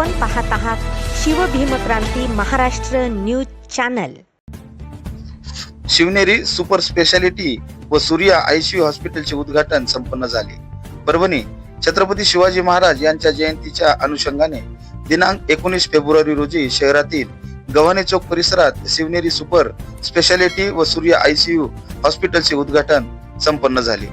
आपण पाहत आहात Shivbhimkranti Maharashtra news channel. Shivneri super speciality व सूर्या आयसीयू हॉस्पिटलचे उद्घाटन संपन्न झाले. परभणी छत्रपती शिवाजी महाराज यांच्या जयंतीच्या अनुषंगाने दिनांक एकोणीस फेब्रुवारी रोजी शहरातील गव्हाणे चौक परिसरात शिवनेरी सुपर स्पेशालिटी व सूर्या आयसीयू हॉस्पिटलचे उद्घाटन संपन्न झाले.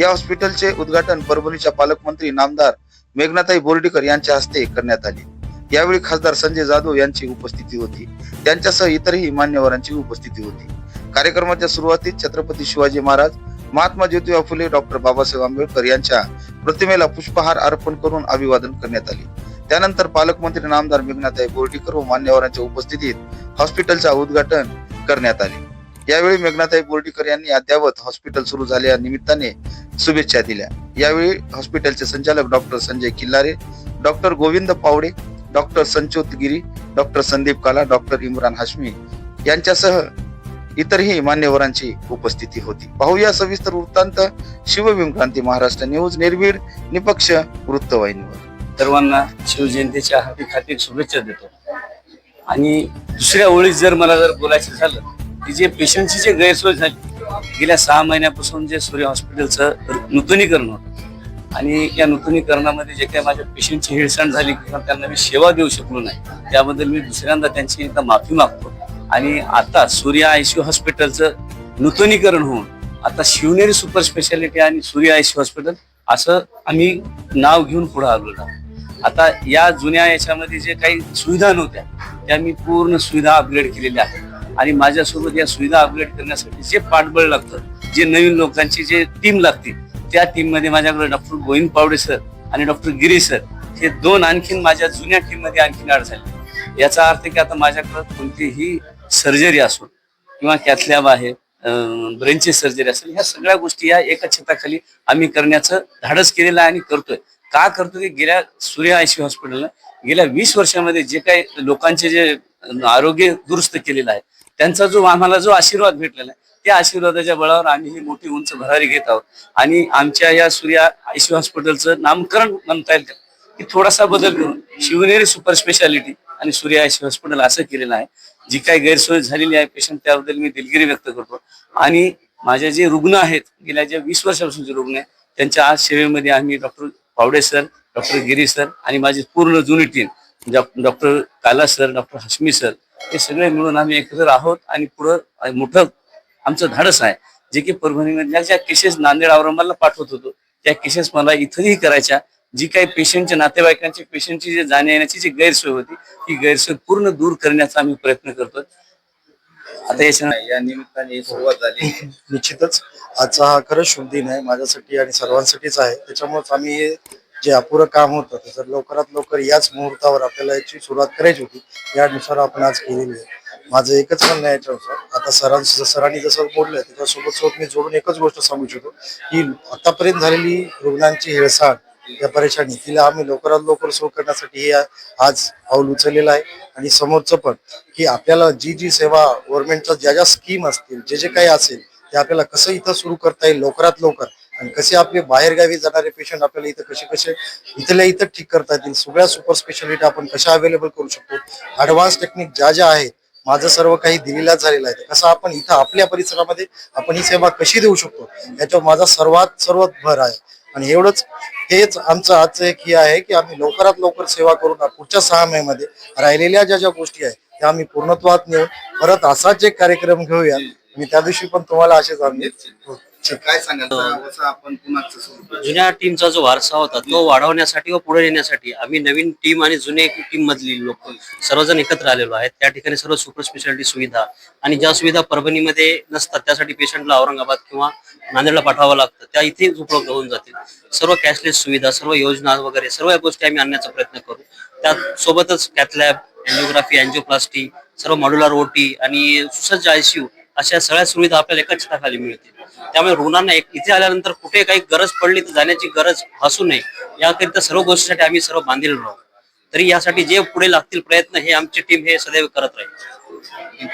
या हॉस्पिटलचे उद्घाटन परभणीच्या पालकमंत्री नामदार मेघनाताई बोर्डीकर यांच्या हस्ते करण्यात आले. यावेळी खासदार संजय जाधव यांची उपस्थिती होती. त्यांच्यासह इतरही मान्यवरांची उपस्थिती होती. कार्यक्रमाच्या सुरुवातीत छत्रपती शिवाजी महाराज महात्मा ज्योतिबा फुले डॉक्टर बाबासाहेब आंबेडकर यांच्या प्रतिमेला पुष्पहार अर्पण करून अभिवादन करण्यात आले. त्यानंतर पालकमंत्री नामदार मेघनाताई बोर्डीकर व मान्यवरांच्या उपस्थितीत हॉस्पिटलचा उद्घाटन करण्यात आले. यावेळी मेघनाताई बोर्डीकर यांनी अद्यावत हॉस्पिटल सुरू झाल्या निमित्ताने शुभेच्छा दिल्या. यावेळी हॉस्पिटलचे संचालक doctor Sanjay Killare doctor Govind Pawde doctor Sanchot Giri doctor Sandeep Kala doctor Imran Hashmi यांच्यासह इतरही मान्यवरांची उपस्थिती होती. पाहूया सविस्तर वृत्तांत शिवभीम क्रांती महाराष्ट्र न्यूज निर्भीड निपक्ष वृत्तवाहिनीवर. सर्वांना शिवजयंतीच्या हार्दिक हार्दिक शुभेच्छा देतो. आणि दुसऱ्या ओळीत जर मला जर बोलायचं झालं की जे पेशंटची जे गैरसोय झाली गेल्या सहा महिन्यापासून जे सूर्य हॉस्पिटलचं नूतनीकरण होतं आणि या नूतनीकरणामध्ये जे काही माझ्या पेशंटची हिळसण झाली किंवा त्यांना मी सेवा देऊ शकलो नाही त्याबद्दल मी दुसऱ्यांदा त्यांची एकदा माफी मागतो. आणि आता सूर्य आयसीयू हॉस्पिटलचं नूतनीकरण होऊन आता शिवनेरी सुपर स्पेशालिटी आणि सूर्य आयसीयू हॉस्पिटल असं आम्ही नाव घेऊन पुढे आलेलो आहोत. आता या जुन्या याच्यामध्ये जे काही सुविधा नव्हत्या त्या मी पूर्ण सुविधा अपग्रेड केलेल्या आहेत. आणि माझ्यासोबत या सुविधा अपग्रेड करण्यासाठी जे पाठबळ लागतं जे नवीन लोकांची जे टीम लागते त्या टीममध्ये माझ्याकडे डॉक्टर गोविंद पावडे सर आणि डॉक्टर गिरी सर हे दोन आणखीन माझ्या जुन्या टीममध्ये आणखीन आड झाले. याचा अर्थ की आता माझ्याकडे कोणतीही सर्जरी असो किंवा कॅथलॅब आहे ब्रेनची सर्जरी असेल ह्या सगळ्या गोष्टी या एका छताखाली आम्ही करण्याचं धाडस केलेलं आहे आणि करतोय. का करतो की गेल्या सूर्य आयसी हॉस्पिटलनं गेल्या वीस वर्षामध्ये जे काही लोकांचे जे आरोग्य दुरुस्त केलेलं आहे त्यांचा जो आम्हाला जो आशीर्वाद भेटलेला आहे त्या आशीर्वादाच्या बळावर आम्ही ही मोठी उंच भरारी घेत आहोत. आणि आमच्या या सूर्या आयसी हॉस्पिटलचं नामकरण म्हणता येईल की? थोडासा बदल करून शिवनेरी सुपर स्पेशालिटी आणि सूर्या आयसी हॉस्पिटल असं केलेलं आहे. जी काही गैरसोय झालेली आहे पेशंट त्याबद्दल मी दिलगिरी व्यक्त करतो. आणि माझे जे रुग्ण आहेत गेल्या ज्या वीस वर्षापासूनचे रुग्ण आहेत त्यांच्या आज सेवेमध्ये आम्ही doctor Pawde sir doctor Giri sir आणि माझी पूर्ण जुनी team doctor Kala sir doctor Hashmi sir हे सगळे मिळून आम्ही एकत्र आहोत आणि पुढं मोठं आमचं धाडस आहे. जे की परभणीमधल्या ज्या केसेस नांदेड औरंगाबादला पाठवत होतो त्या केसेस मला इथंही करायच्या. जी काही पेशंटच्या नातेवाईकांची पेशंटची जे जाण्या येण्याची जी गैरसोय होती ती गैरसोय पूर्ण दूर करण्याचा आम्ही प्रयत्न करतो आता याच्या या निमित्ताने सुरुवात झाली निश्चितच. आजचा हा खरंच शुभ दिन आहे. माझ्यासाठी आणि सर्वांसाठीच आहे. त्याच्यामुळेच आम्ही हे जे अपुरं काम होतं ते लवकरात लवकर याच मुहूर्तावर आपल्याला याची सुरुवात करायची होती यानुसार आपण आज केलेली आहे. माझं एकच म्हणणं आहे याच्यानुसार आता सरांचं सरांनी जसं बोललंय त्याच्यासोबत सोबत मी जोडून एकच गोष्ट सांगू इच्छितो की आतापर्यंत झालेली रुग्णांची हेळसांड या परेशानी तिला आम्ही लवकरात लवकर सुरू करण्यासाठी हे आज पाऊल उचललेलं आहे. आणि समोरचं पण की आपल्याला जी जी सेवा गव्हर्नमेंटच्या ज्या ज्या स्कीम असतील जे जे काही असेल ते आपल्याला कसं इथं सुरू करता येईल लवकरात लवकर आणि कसे आपले बाहेरगावी जाणारे पेशंट आपल्याला इथं कसे कसे इथल्या इथं ठीक करता येतील सगळ्या सुपर स्पेशालिटी आपण कशा अवेलेबल करू शकतो? ऍडव्हान्स टेक्निक ज्या ज्या आहेत माझं सर्व काही दिलेला झालेलं आहे. कसं आपण इथं आपल्या परिसरामध्ये आपण ही सेवा कशी देऊ शकतो? याच्यावर माझा सर्वात सर्वात भर आहे. आणि एवढंच हेच आमचं आजचं एक हे आहे की आम्ही लवकरात लवकर सेवा करून पुढच्या सहा महिन्यामध्ये राहिलेल्या ज्या ज्या गोष्टी आहेत त्या आम्ही पूर्णत्वात नेऊन परत असाच एक कार्यक्रम घेऊया. मी त्या दिवशी पण तुम्हाला असेच आम्ही काय सांगाल? असं आपण पुन्हा सुरू करू? जुन्या टीमचा जो वारसा होता तो वाढवण्यासाठी व पुढे नेण्यासाठी आम्ही नवीन टीम आणि जुने टीम मधली लोक सर्वजण एकत्र आलेलो आहेत. त्या ठिकाणी सर्व सुपर स्पेशालिटी सुविधा आणि ज्या सुविधा परभणीमध्ये नसतात त्यासाठी पेशंटला औरंगाबाद किंवा नांदेडला पाठवावं लागतं. त्या इथेच उपलब्ध होऊन जातील. सर्व कॅशलेस सुविधा सर्व योजना वगैरे सर्व या गोष्टी आम्ही आणण्याचा प्रयत्न करू. त्या सोबतच कॅथलॅब अँजिओग्राफी अँजिओप्लास्टी सर्व मॉड्युलर ओटी आणि सुसज्ज आयसीयू अशा सगळ्या सुविधा आपल्याला एकाच छताखाली मिळतील. त्यामुळे रुग्णांना एक इथे आल्यानंतर कुठे काही गरज पडली तर जाण्याची गरज भासू नये. याकरिता सर्व गोष्टीसाठी आम्ही सर्व बांधील राहू तरी यासाठी जे पुढे लागतील प्रयत्न हे आमची टीम हे सदैव करत राहील.